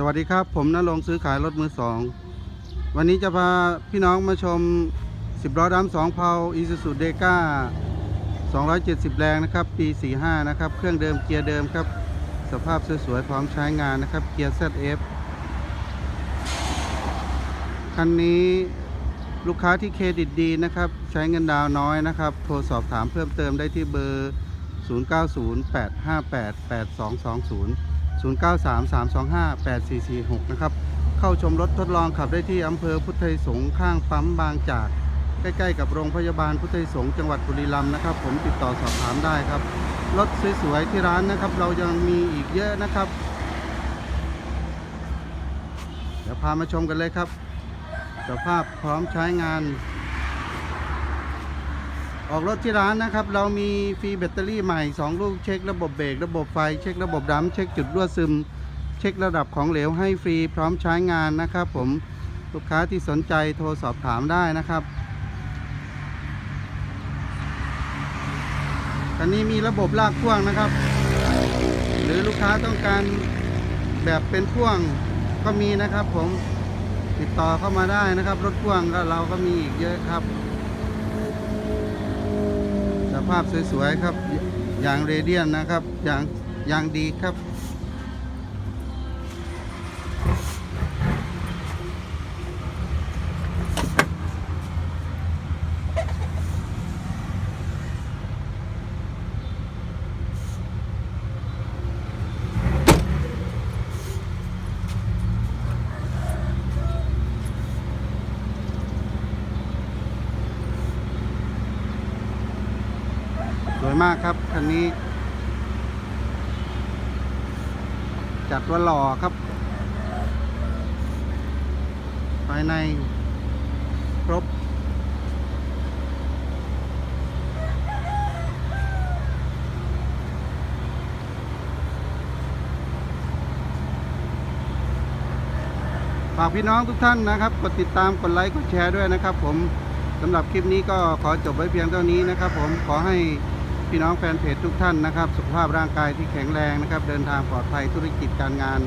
สวัสดีครับ ผมนรงซื้อขายรถมือสอง วันนี้จะพาพี่น้องมาชม 10ล้อดำ2เพาอีซูซูเดก้า270 แรงนะครับ ปี 45 นะครับ เครื่องเดิมเกียร์เดิมครับ สภาพสวยๆ พร้อมใช้งานนะครับ เกียร์ ZF คันนี้ลูกค้าที่เครดิตดีนะครับ ใช้เงินดาวน์น้อยนะครับ โทรสอบถามเพิ่มเติมได้ที่เบอร์ 0908588220 0933258446 นะครับ เข้าชมรถทดลองขับได้ที่อำเภอพุทธไทยสงฆ์ข้างปั๊มบางจาก ใกล้ๆ กับโรงพยาบาลพุทธไทยสงฆ์จังหวัดบุรีรัมย์นะครับ ผมติดต่อสอบถามได้ครับ รถสวยๆที่ร้านนะครับ เรายังมีอีกเยอะนะครับ เดี๋ยวพามาชมกันเลยครับสภาพพร้อมใช้งาน ออกรถที่ร้านนะครับ เรามีฟรีแบตเตอรี่ใหม่ 2 ลูกเช็คระบบเบรกระบบไฟ เช็คระบบดัมเช็คจุดรั่วซึม เช็คระดับของเหลวให้ฟรีพร้อมใช้งานนะครับ ผมลูกค้าที่สนใจโทรสอบถามได้นะครับคันนี้มีระบบลากพ่วงนะครับ หรือลูกค้าต้องการแบบเป็นพ่วงก็มีนะครับ ผมติดต่อเข้ามาได้นะครับ รถพ่วงก็เราก็มีอีกเยอะครับ ภาพสวยๆครับ อย่างเรเดียนนะครับ อย่างอย่างดีครับ สวยมากครับคันนี้ จัดว่าหล่อครับ ภายในครบฝากพี่น้องทุกท่านนะครับ กดติดตาม กดไลค์ กดแชร์ด้วยนะครับผมสำหรับคลิปนี้ก็ขอจบไว้เพียงเท่านี้นะครับผมขอให้ พี่น้องแฟนเพจทุกท่านนะครับ สุขภาพร่างกายที่แข็งแรงนะครับ เดินทางปลอดภัยธุรกิจการงาน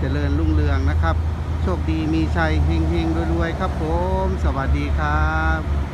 เจริญรุ่งเรืองนะครับ โชคดีมีชัยเฮงๆรวยๆครับผม สวัสดีครับ